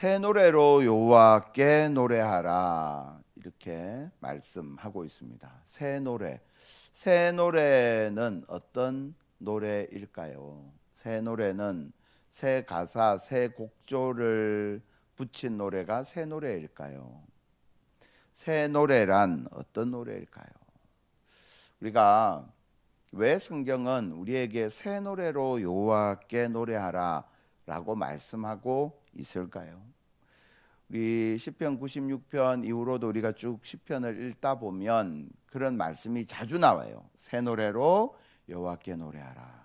새 노래로 여호와께 노래하라 이렇게 말씀하고 있습니다. 새 노래. 새 노래는 어떤 노래일까요? 새 노래는 새 가사, 새 곡조를 붙인 노래가 새 노래일까요? 새 노래란 어떤 노래일까요? 우리가 왜 성경은 우리에게 새 노래로 여호와께 노래하라라고 말씀하고 있을까요? 우리 시편 96편 이후로도 우리가 쭉 시편을 읽다 보면 그런 말씀이 자주 나와요. 새 노래로 여호와께 노래하라.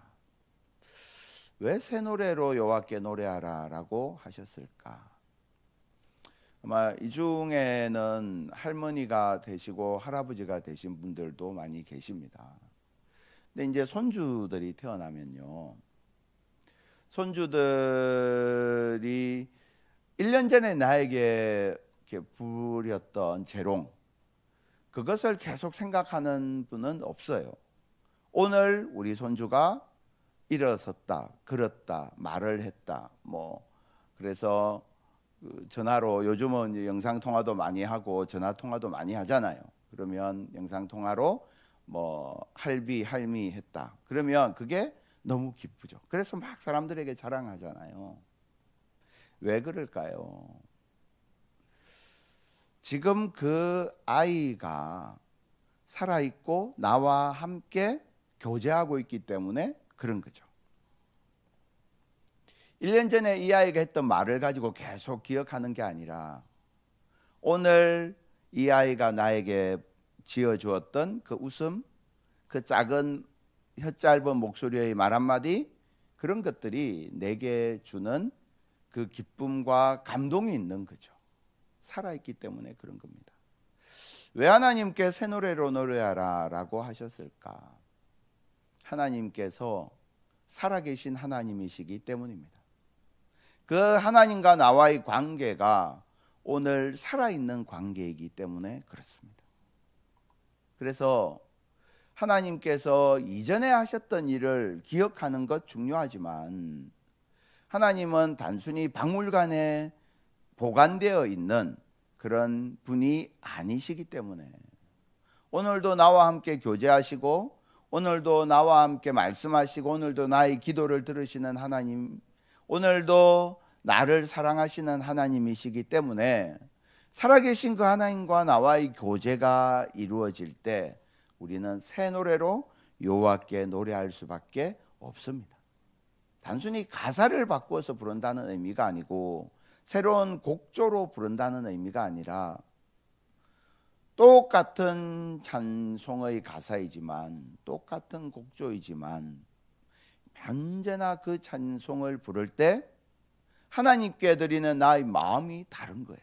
왜 새 노래로 여호와께 노래하라라고 하셨을까? 아마 이 중에는 할머니가 되시고 할아버지가 되신 분들도 많이 계십니다. 근데 이제 손주들이 태어나면요. 손주들이 1년 전에 나에게 부렸던 재롱 그것을 계속 생각하는 분은 없어요. 오늘 우리 손주가 일어섰다, 걸었다, 말을 했다. 뭐 그래서 그 전화로 요즘은 영상 통화도 많이 하고 전화 통화도 많이 하잖아요. 그러면 영상 통화로 뭐 할비 할미 했다. 그러면 그게 너무 기쁘죠. 그래서 막 사람들에게 자랑하잖아요. 왜 그럴까요? 지금 그 아이가 살아있고 나와 함께 교제하고 있기 때문에 그런 거죠. 1년 전에 이 아이가 했던 말을 가지고 계속 기억하는 게 아니라 오늘 이 아이가 나에게 지어 주었던 그 웃음, 그 작은 혀 짧은 목소리의 말 한마디 그런 것들이 내게 주는 그 기쁨과 감동이 있는 거죠. 살아있기 때문에 그런 겁니다. 왜 하나님께 새 노래로 노래하라 라고 하셨을까? 하나님께서 살아계신 하나님이시기 때문입니다. 그 하나님과 나와의 관계가 오늘 살아있는 관계이기 때문에 그렇습니다. 그래서 하나님께서 이전에 하셨던 일을 기억하는 것 중요하지만 하나님은 단순히 박물관에 보관되어 있는 그런 분이 아니시기 때문에 오늘도 나와 함께 교제하시고 오늘도 나와 함께 말씀하시고 오늘도 나의 기도를 들으시는 하나님 오늘도 나를 사랑하시는 하나님이시기 때문에 살아계신 그 하나님과 나와의 교제가 이루어질 때 우리는 새 노래로 여호와께 노래할 수밖에 없습니다. 단순히 가사를 바꾸어서 부른다는 의미가 아니고 새로운 곡조로 부른다는 의미가 아니라 똑같은 찬송의 가사이지만 똑같은 곡조이지만 언제나 그 찬송을 부를 때 하나님께 드리는 나의 마음이 다른 거예요.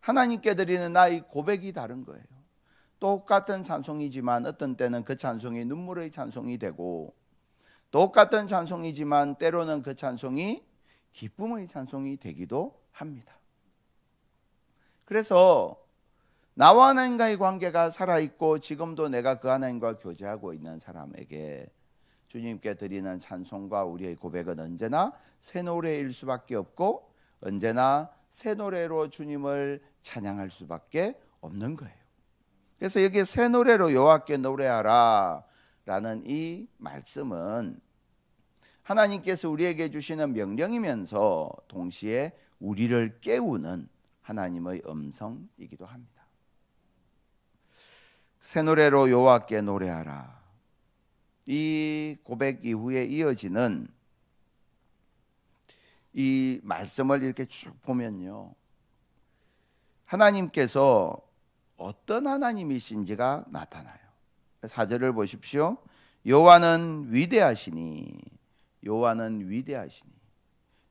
하나님께 드리는 나의 고백이 다른 거예요. 똑같은 찬송이지만 어떤 때는 그 찬송이 눈물의 찬송이 되고 똑같은 찬송이지만 때로는 그 찬송이 기쁨의 찬송이 되기도 합니다. 그래서 나와 하나님과의 관계가 살아있고 지금도 내가 그 하나님과 교제하고 있는 사람에게 주님께 드리는 찬송과 우리의 고백은 언제나 새 노래일 수밖에 없고 언제나 새 노래로 주님을 찬양할 수밖에 없는 거예요. 그래서 여기 새 노래로 여호와께 노래하라 라는 이 말씀은 하나님께서 우리에게 주시는 명령이면서 동시에 우리를 깨우는 하나님의 음성이기도 합니다. 새 노래로 여호와께 노래하라. 이 고백 이후에 이어지는 이 말씀을 이렇게 쭉 보면요. 하나님께서 어떤 하나님이신지가 나타나요. 사절을 보십시오. 여호와는 위대하시니 여호와는 위대하시니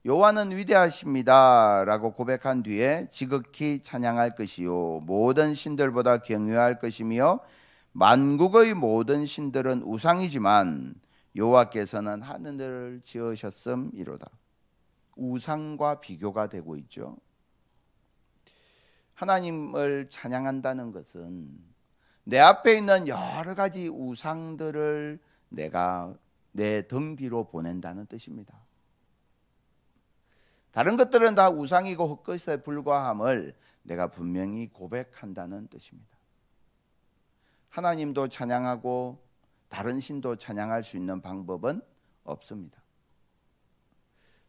여호와는 위대하십니다라고 고백한 뒤에 지극히 찬양할 것이요 모든 신들보다 경외할 것이며 만국의 모든 신들은 우상이지만 여호와께서는 하늘을 지으셨음이로다. 우상과 비교가 되고 있죠. 하나님을 찬양한다는 것은 내 앞에 있는 여러 가지 우상들을 내가 내등 뒤로 보낸다는 뜻입니다. 다른 것들은 다 우상이고 헛것에 불과함을 내가 분명히 고백한다는 뜻입니다. 하나님도 찬양하고 다른 신도 찬양할 수 있는 방법은 없습니다.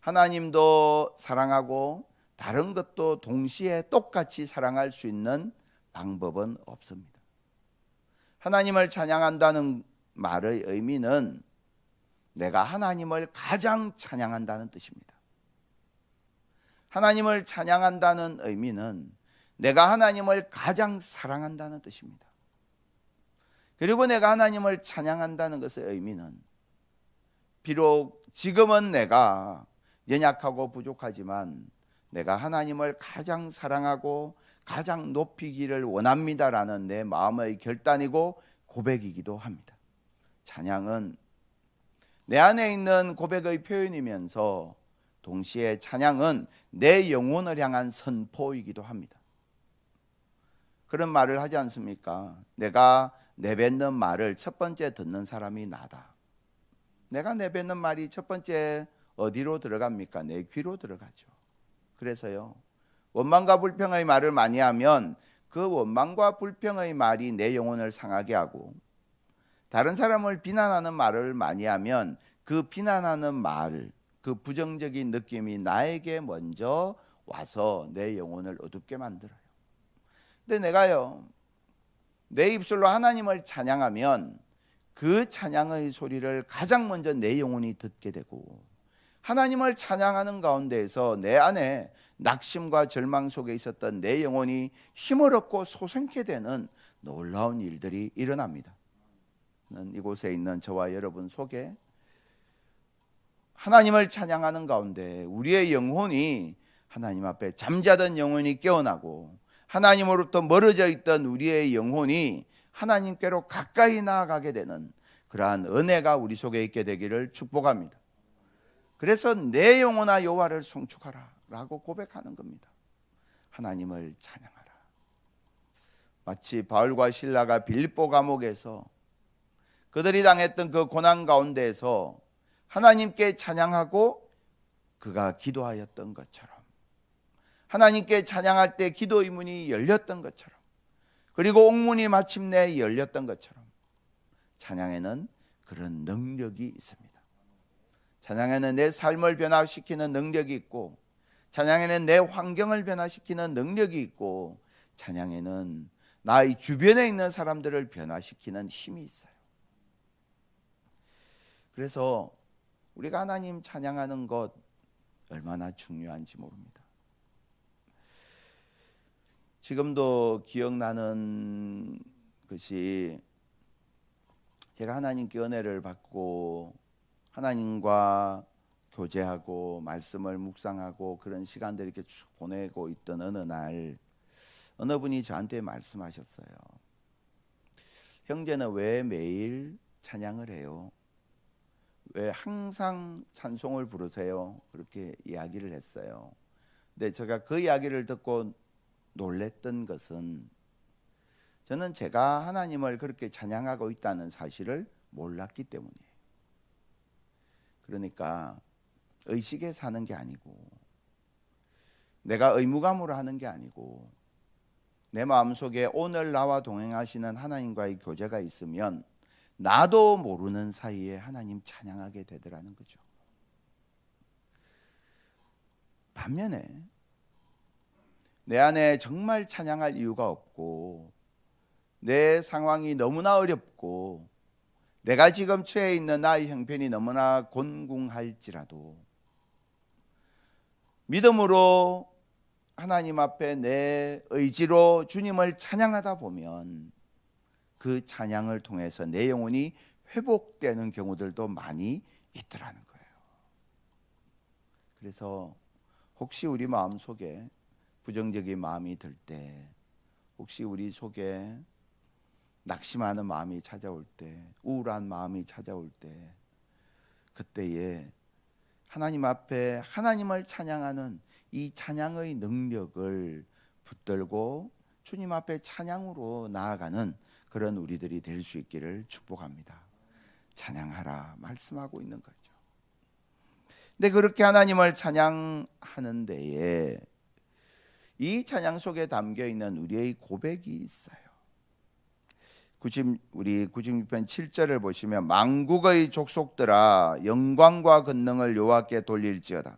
하나님도 사랑하고 다른 것도 동시에 똑같이 사랑할 수 있는 방법은 없습니다. 하나님을 찬양한다는 말의 의미는 내가 하나님을 가장 찬양한다는 뜻입니다. 하나님을 찬양한다는 의미는 내가 하나님을 가장 사랑한다는 뜻입니다. 그리고 내가 하나님을 찬양한다는 것의 의미는 비록 지금은 내가 연약하고 부족하지만 내가 하나님을 가장 사랑하고 가장 높이기를 원합니다라는 내 마음의 결단이고 고백이기도 합니다. 찬양은 내 안에 있는 고백의 표현이면서 동시에 찬양은 내 영혼을 향한 선포이기도 합니다. 그런 말을 하지 않습니까? 내가 내뱉는 말을 첫 번째 듣는 사람이 나다. 내가 내뱉는 말이 첫 번째 어디로 들어갑니까? 내 귀로 들어가죠. 그래서요. 원망과 불평의 말을 많이 하면 그 원망과 불평의 말이 내 영혼을 상하게 하고 다른 사람을 비난하는 말을 많이 하면 그 비난하는 말, 그 부정적인 느낌이 나에게 먼저 와서 내 영혼을 어둡게 만들어요. 근데 내가요, 내 입술로 하나님을 찬양하면 그 찬양의 소리를 가장 먼저 내 영혼이 듣게 되고 하나님을 찬양하는 가운데에서 내 안에 낙심과 절망 속에 있었던 내 영혼이 힘을 얻고 소생케 되는 놀라운 일들이 일어납니다. 이곳에 있는 저와 여러분 속에 하나님을 찬양하는 가운데 우리의 영혼이 하나님 앞에 잠자던 영혼이 깨어나고 하나님으로부터 멀어져 있던 우리의 영혼이 하나님께로 가까이 나아가게 되는 그러한 은혜가 우리 속에 있게 되기를 축복합니다. 그래서 내 영혼아 여호와를 송축하라라고 고백하는 겁니다. 하나님을 찬양하라. 마치 바울과 신라가 빌립보 감옥에서 그들이 당했던 그 고난 가운데에서 하나님께 찬양하고 그가 기도하였던 것처럼 하나님께 찬양할 때 기도의 문이 열렸던 것처럼 그리고 옥문이 마침내 열렸던 것처럼 찬양에는 그런 능력이 있습니다. 찬양에는 내 삶을 변화시키는 능력이 있고 찬양에는 내 환경을 변화시키는 능력이 있고 찬양에는 나의 주변에 있는 사람들을 변화시키는 힘이 있어요. 그래서 우리가 하나님 찬양하는 것 얼마나 중요한지 모릅니다. 지금도 기억나는 것이 제가 하나님께 은혜를 받고 하나님과 교제하고 말씀을 묵상하고 그런 시간들을 이렇게 쭉 보내고 있던 어느 날 어느 분이 저한테 말씀하셨어요. 형제는 왜 매일 찬양을 해요? 왜 항상 찬송을 부르세요? 그렇게 이야기를 했어요. 근데 제가 그 이야기를 듣고 놀랬던 것은 저는 제가 하나님을 그렇게 찬양하고 있다는 사실을 몰랐기 때문이에요. 그러니까 의식에 사는 게 아니고 내가 의무감으로 하는 게 아니고 내 마음속에 오늘 나와 동행하시는 하나님과의 교제가 있으면 나도 모르는 사이에 하나님 찬양하게 되더라는 거죠. 반면에 내 안에 정말 찬양할 이유가 없고 내 상황이 너무나 어렵고 내가 지금 처해 있는 나의 형편이 너무나 곤궁할지라도 믿음으로 하나님 앞에 내 의지로 주님을 찬양하다 보면 그 찬양을 통해서 내 영혼이 회복되는 경우들도 많이 있더라는 거예요. 그래서 혹시 우리 마음 속에 부정적인 마음이 들 때, 혹시 우리 속에 낙심하는 마음이 찾아올 때, 우울한 마음이 찾아올 때, 그때에 하나님 앞에 하나님을 찬양하는 이 찬양의 능력을 붙들고 주님 앞에 찬양으로 나아가는 그런 우리들이 될 수 있기를 축복합니다. 찬양하라 말씀하고 있는 거죠. 근데 그렇게 하나님을 찬양하는 데에 이 찬양 속에 담겨 있는 우리의 고백이 있어요. 90 우리 96편 7절을 보시면 만국의 족속들아 영광과 권능을 여호와께 돌릴지어다.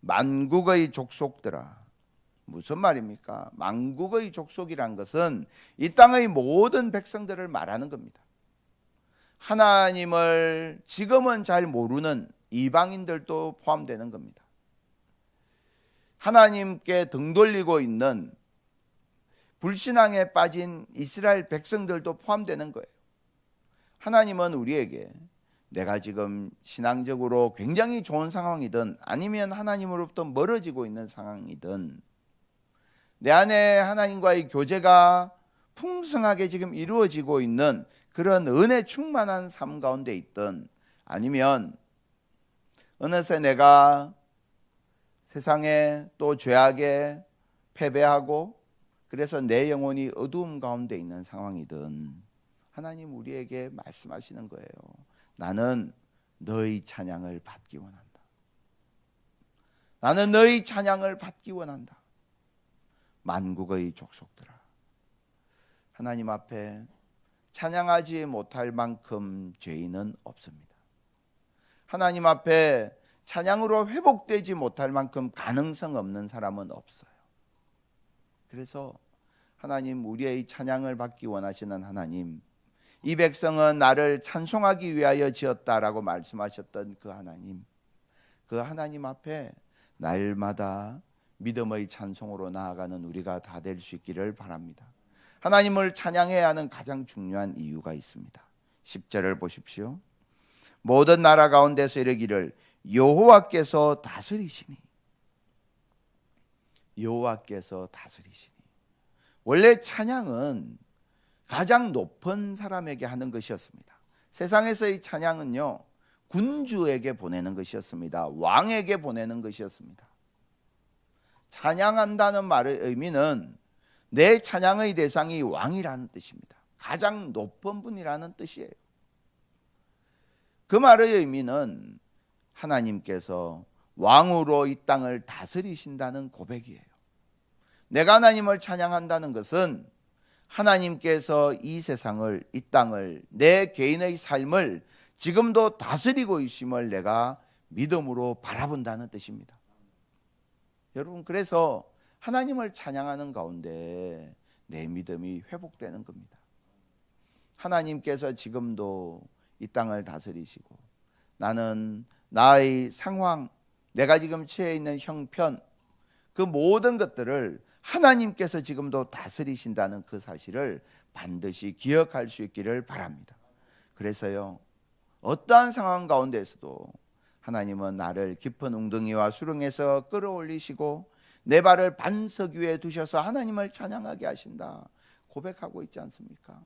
만국의 족속들아 무슨 말입니까? 만국의 족속이란 것은 이 땅의 모든 백성들을 말하는 겁니다. 하나님을 지금은 잘 모르는 이방인들도 포함되는 겁니다. 하나님께 등 돌리고 있는 불신앙에 빠진 이스라엘 백성들도 포함되는 거예요. 하나님은 우리에게 내가 지금 신앙적으로 굉장히 좋은 상황이든 아니면 하나님으로부터 멀어지고 있는 상황이든 내 안에 하나님과의 교제가 풍성하게 지금 이루어지고 있는 그런 은혜 충만한 삶 가운데 있든 아니면 어느새 내가 세상에 또 죄악에 패배하고 그래서 내 영혼이 어두움 가운데 있는 상황이든 하나님 우리에게 말씀하시는 거예요. 나는 너희 찬양을 받기 원한다. 나는 너희 찬양을 받기 원한다. 만국의 족속들아. 하나님 앞에 찬양하지 못할 만큼 죄인은 없습니다. 하나님 앞에 찬양으로 회복되지 못할 만큼 가능성 없는 사람은 없어요. 그래서 하나님 우리의 찬양을 받기 원하시는 하나님 이 백성은 나를 찬송하기 위하여 지었다라고 말씀하셨던 그 하나님 그 하나님 앞에 날마다 믿음의 찬송으로 나아가는 우리가 다 될 수 있기를 바랍니다. 하나님을 찬양해야 하는 가장 중요한 이유가 있습니다. 10절을 보십시오. 모든 나라 가운데서 이르기를 여호와께서 다스리시니 여호와께서 다스리시니 원래 찬양은 가장 높은 사람에게 하는 것이었습니다. 세상에서의 찬양은요 군주에게 보내는 것이었습니다. 왕에게 보내는 것이었습니다. 찬양한다는 말의 의미는 내 찬양의 대상이 왕이라는 뜻입니다. 가장 높은 분이라는 뜻이에요. 그 말의 의미는 하나님께서 왕으로 이 땅을 다스리신다는 고백이에요. 내가 하나님을 찬양한다는 것은 하나님께서 이 세상을, 이 땅을, 내 개인의 삶을 지금도 다스리고 있음을 내가 믿음으로 바라본다는 뜻입니다. 여러분, 그래서 하나님을 찬양하는 가운데 내 믿음이 회복되는 겁니다. 하나님께서 지금도 이 땅을 다스리시고 나는 나의 상황, 내가 지금 처해 있는 형편, 그 모든 것들을 하나님께서 지금도 다스리신다는 그 사실을 반드시 기억할 수 있기를 바랍니다. 그래서요, 어떠한 상황 가운데서도 하나님은 나를 깊은 웅덩이와 수렁에서 끌어올리시고 내 발을 반석 위에 두셔서 하나님을 찬양하게 하신다. 고백하고 있지 않습니까?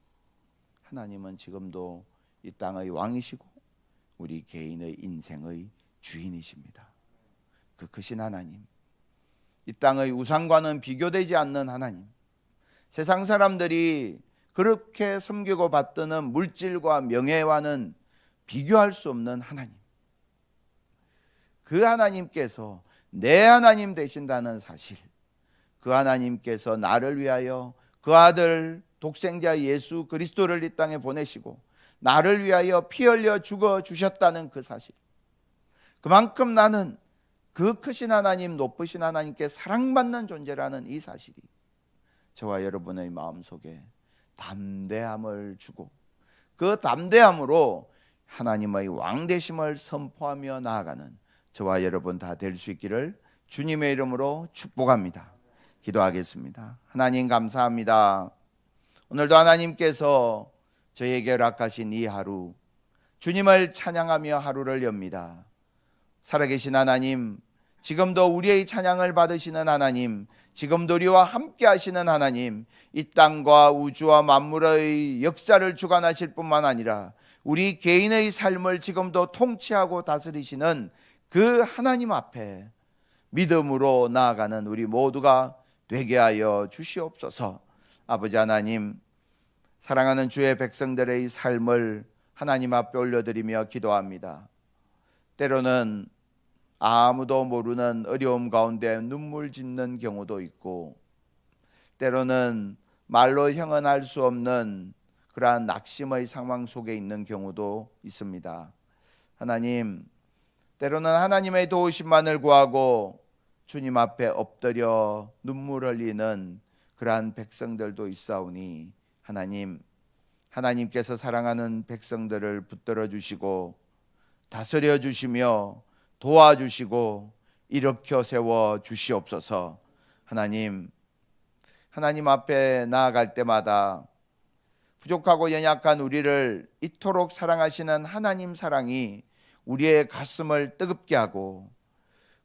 하나님은 지금도 이 땅의 왕이시고 우리 개인의 인생의 주인이십니다. 그 크신 하나님. 이 땅의 우상과는 비교되지 않는 하나님. 세상 사람들이 그렇게 섬기고 받드는 물질과 명예와는 비교할 수 없는 하나님. 그 하나님께서 내 하나님 되신다는 사실. 그 하나님께서 나를 위하여 그 아들 독생자 예수 그리스도를 이 땅에 보내시고 나를 위하여 피 흘려 죽어 주셨다는 그 사실. 그만큼 나는 그 크신 하나님, 높으신 하나님께 사랑받는 존재라는 이 사실이 저와 여러분의 마음속에 담대함을 주고 그 담대함으로 하나님의 왕되심을 선포하며 나아가는 저와 여러분 다 될 수 있기를 주님의 이름으로 축복합니다. 기도하겠습니다. 하나님 감사합니다. 오늘도 하나님께서 저에게 허락하신 이 하루 주님을 찬양하며 하루를 엽니다. 살아계신 하나님, 지금도 우리의 찬양을 받으시는 하나님, 지금도 우리와 함께 하시는 하나님, 이 땅과 우주와 만물의 역사를 주관하실 뿐만 아니라 우리 개인의 삶을 지금도 통치하고 다스리시는 그 하나님 앞에 믿음으로 나아가는 우리 모두가 되게 하여 주시옵소서. 아버지 하나님, 사랑하는 주의 백성들의 삶을 하나님 앞에 올려드리며 기도합니다. 때로는 아무도 모르는 어려움 가운데 눈물 짓는 경우도 있고 때로는 말로 형언할 수 없는 그러한 낙심의 상황 속에 있는 경우도 있습니다. 하나님, 때로는 하나님의 도우심만을 구하고 주님 앞에 엎드려 눈물 흘리는 그러한 백성들도 있사오니 하나님, 하나님께서 사랑하는 백성들을 붙들어 주시고 다스려 주시며 도와주시고 일으켜 세워 주시옵소서. 하나님, 하나님 앞에 나아갈 때마다 부족하고 연약한 우리를 이토록 사랑하시는 하나님 사랑이 우리의 가슴을 뜨겁게 하고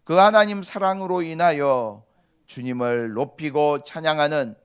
그 하나님 사랑으로 인하여 주님을 높이고 찬양하는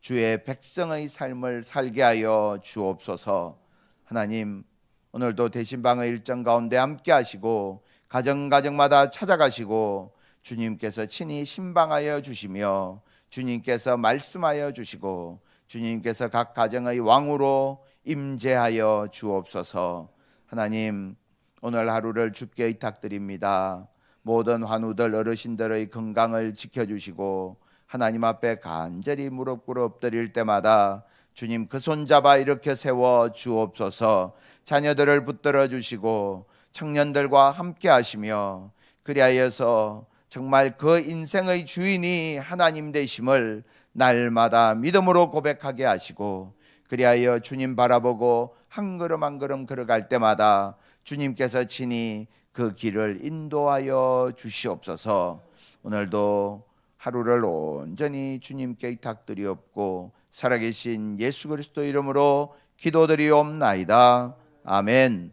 주의 백성의 삶을 살게 하여 주옵소서. 하나님, 오늘도 대신방의 일정 가운데 함께 하시고 가정 가정마다 찾아가시고 주님께서 친히 신방하여 주시며 주님께서 말씀하여 주시고 주님께서 각 가정의 왕으로 임재하여 주옵소서. 하나님, 오늘 하루를 주께 의탁드립니다. 모든 환우들 어르신들의 건강을 지켜주시고 하나님 앞에 간절히 무릎 꿇어 엎드릴 때마다 주님 그 손잡아 이렇게 세워 주옵소서 자녀들을 붙들어 주시고 청년들과 함께 하시며 그리하여서 정말 그 인생의 주인이 하나님 되심을 날마다 믿음으로 고백하게 하시고 그리하여 주님 바라보고 한 걸음 한 걸음 걸어갈 때마다 주님께서 친히 그 길을 인도하여 주시옵소서. 오늘도 하루를 온전히 주님께 의탁드리옵고 살아계신 예수 그리스도 이름으로 기도드리옵나이다. 아멘.